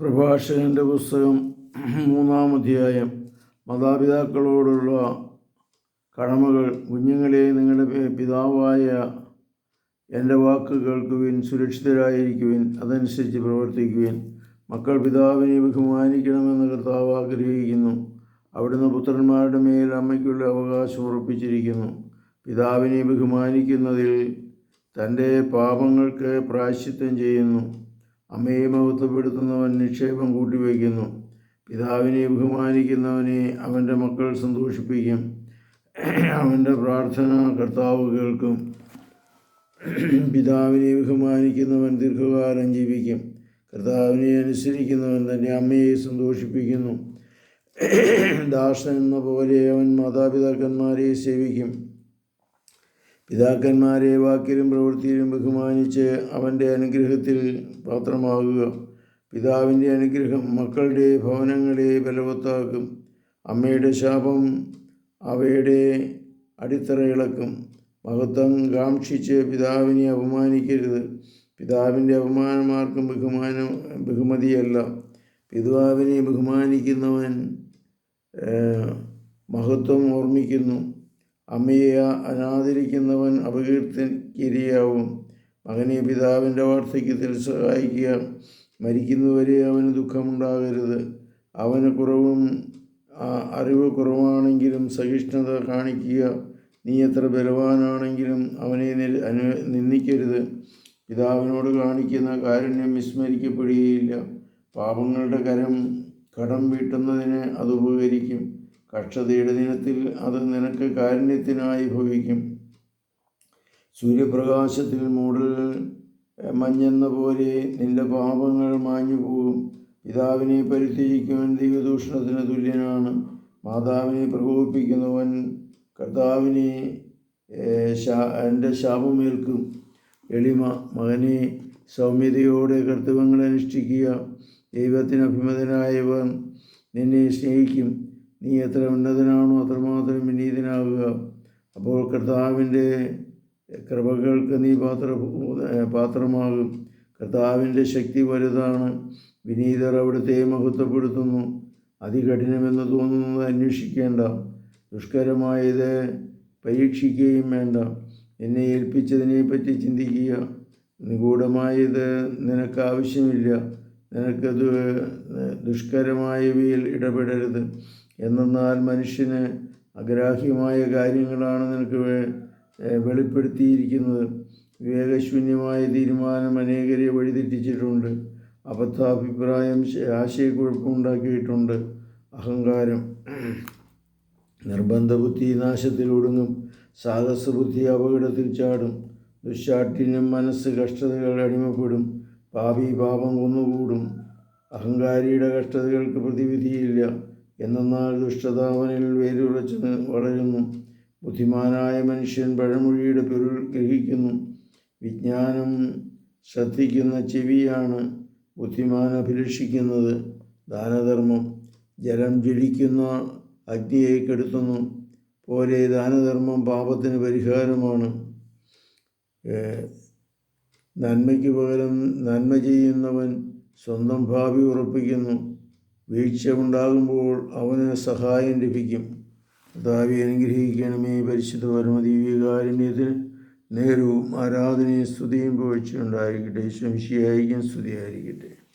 പ്രഭാഷകന്റെ പുസ്തകം മൂന്നാം അധ്യായം. മാതാപിതാക്കളോടുള്ള കടമകൾ കുഞ്ഞുങ്ങളെ നിങ്ങളുടെ പിതാവായ എന്റെ വാക്ക് കേൾക്കുവിൻ സുരക്ഷിതരായിരിക്കുവിൻ അതനുസരിച്ച് പ്രവർത്തിക്കുവിൻ. മക്കൾ പിതാവിനെ ബഹുമാനിക്കണമെന്ന് കർത്താവ് ആഗ്രഹിക്കുന്നു. അവിടുന്ന് പുത്രന്മാരുടെ മേൽ അമ്മയ്ക്കുള്ള അവകാശം ഉറപ്പിച്ചിരിക്കുന്നു. പിതാവിനെ ബഹുമാനിക്കുന്നതിൽ തന്റെ പാപങ്ങൾക്ക് പ്രായശ്ചിത്തം ചെയ്യുന്നു. അമ്മയെ മഹത്വപ്പെടുത്തുന്നവൻ നിക്ഷേപം കൂട്ടിവയ്ക്കുന്നു. പിതാവിനെ ബഹുമാനിക്കുന്നവനെ അവന്റെ മക്കൾ സന്തോഷിപ്പിക്കും. അവന്റെ പ്രാർത്ഥന കർത്താവ് കേൾക്കും. പിതാവിനെ ബഹുമാനിക്കുന്നവൻ ദീർഘകാലം ജീവിക്കും. കർത്താവിനെ അനുസരിക്കുന്നവൻ തന്റെ അമ്മയെ സന്തോഷിപ്പിക്കുന്നു. ദാസൻ എന്ന പോലെ അവൻ മാതാപിതാക്കന്മാരെ സേവിക്കും. പിതാക്കന്മാരെ വാക്കിലും പ്രവൃത്തിയിലും ബഹുമാനിച്ച് അവന്റെ അനുഗ്രഹത്തിൽ പാത്രമാകുക. പിതാവിന്റെ അനുഗ്രഹം മക്കളുടെ ഭവനങ്ങളെ ബലവത്താക്കും. അമ്മയുടെ ശാപം അവയുടെ അടിത്തറ ഇളക്കും. മഹത്വം കാക്ഷിച്ച് പിതാവിനെ അപമാനിക്കരുത്. പിതാവിന്റെ അപമാനമാർക്കും ബഹുമാനം ബഹുമതിയല്ല. പിതാവിനെ ബഹുമാനിക്കുന്നവൻ മഹത്വം ഓർമ്മിക്കുന്നു. അമ്മയെ അനാദരിക്കുന്നവൻ അപകീർത്തിക്കിരയാവും മകനെ പിതാവിന്റെ വാർദ്ധക്യത്തിൽ സഹായിക്കുക. മരിക്കുന്നവരെ അവന് ദുഃഖമുണ്ടാകരുത്. അവന് കുറവും അറിവ് കുറവാണെങ്കിലും സഹിഷ്ണുത കാണിക്കുക. നീ എത്ര ബലവാനാണെങ്കിലും അവനെ അനു നിന്ദിക്കരുത്. പിതാവിനോട് കാണിക്കുന്ന കാരുണ്യം വിസ്മരിക്കപ്പെടുകയില്ല. പാപങ്ങളുടെ കരം കടം വീട്ടുന്നതിന് അത് ഉപകരിക്കും. കക്ഷതയുടെ ദിനത്തിൽ അത് നിനക്ക് കാരുണ്യത്തിനായി ഭവിക്കും. സൂര്യപ്രകാശത്തിൽ മൂടൽ മഞ്ഞെന്ന പോലെ നിന്റെ പാപങ്ങൾ മാഞ്ഞു പോകും പിതാവിനെ പരിത്യജിക്കുവൻ ദൈവദൂഷണത്തിന് തുല്യനാണ്. മാതാവിനെ പ്രകോപിപ്പിക്കുന്നവൻ കർത്താവിനെ എന്റെ ശാപമേൽക്കും. എളിമ മകനെ സൗമ്യതയോടെ കർത്തവ്യങ്ങൾ അനുഷ്ഠിക്കുക ദൈവത്തിന് അഭിമതനായവൻ നിന്നെ സ്നേഹിക്കും. നീ എത്ര ഉന്നതനാണോ അത്രമാത്രം വിനീതനാകുക. അപ്പോൾ കർത്താവിന്റെ കൃപകൾക്ക് നീ പാത്ര പാത്രമാകും. കർത്താവിന്റെ ശക്തി വലുതാണ്. വിനീതർ അവിടുത്തെ മഹത്വപ്പെടുത്തുന്നു. അതികഠിനമെന്ന് തോന്നുന്നത് അന്വേഷിക്കേണ്ട. ദുഷ്കരമായത് പരീക്ഷിക്കുകയും വേണ്ട. എന്നെ ഏൽപ്പിച്ചതിനെപ്പറ്റി ചിന്തിക്കുക. നിഗൂഢമായത് നിനക്ക് ആവശ്യമില്ല നിനക്ക് ദുഷ്കരമായവയിൽ ഇടപെടരുത്. എന്നാൽ മനുഷ്യന് അഗ്രാഹ്യമായ കാര്യങ്ങളാണ് നിനക്ക് വെളിപ്പെടുത്തിയിരിക്കുന്നത്. വിവേകശൂന്യമായ തീരുമാനം അനേകരെ വഴിതെറ്റിച്ചിട്ടുണ്ട്. അബദ്ധാഭിപ്രായം ആശയക്കുഴപ്പമുണ്ടാക്കിയിട്ടുണ്ട്. അഹങ്കാരം നിർബന്ധബുദ്ധി നാശത്തിലൊടുങ്ങും. സാഹസബുദ്ധി അപകടത്തിൽ ചാടും. ദുശാഠിന്യം മനസ്സ് കഷ്ടതകൾ അടിമപ്പെടും. പാപി പാപം കൊന്നുകൂടും. അഹങ്കാരിയുടെ കഷ്ടതകൾക്ക് പ്രതിവിധിയില്ല. എന്നാൽ ദുഷ്ടത അവനിൽ വേരുറച്ച് വളരുന്നു. ബുദ്ധിമാനായ മനുഷ്യൻ പഴമൊഴിയുടെ പൊരുൾ ഗ്രഹിക്കുന്നു. വിജ്ഞാനം ശ്രദ്ധിക്കുന്ന ചെവിയാണ് ബുദ്ധിമാൻ അഭിലഷിക്കുന്നത്. ദാനധർമ്മം ജലം ജ്വലിക്കുന്ന അഗ്നിയെ കെടുത്തുന്നു. പോലെ ദാനധർമ്മം പാപത്തിന് പരിഹാരമാണ്. നന്മയ്ക്ക് പകരം നന്മ ചെയ്യുന്നവൻ സ്വന്തം ഭാവി ഉറപ്പിക്കുന്നു. വീഴ്ച ഉണ്ടാകുമ്പോൾ അവന് സഹായം ലഭിക്കും. കർത്താവെ അനുഗ്രഹിക്കണമേ പരിശുദ്ധ പരമദീവികാരുണ്യത്തിന് നേരവും ആരാധനയും സ്തുതിയും പോഴ്ചയുണ്ടായിരിക്കട്ടെ ശംശിയായിരിക്കും സ്തുതിയായിരിക്കട്ടെ.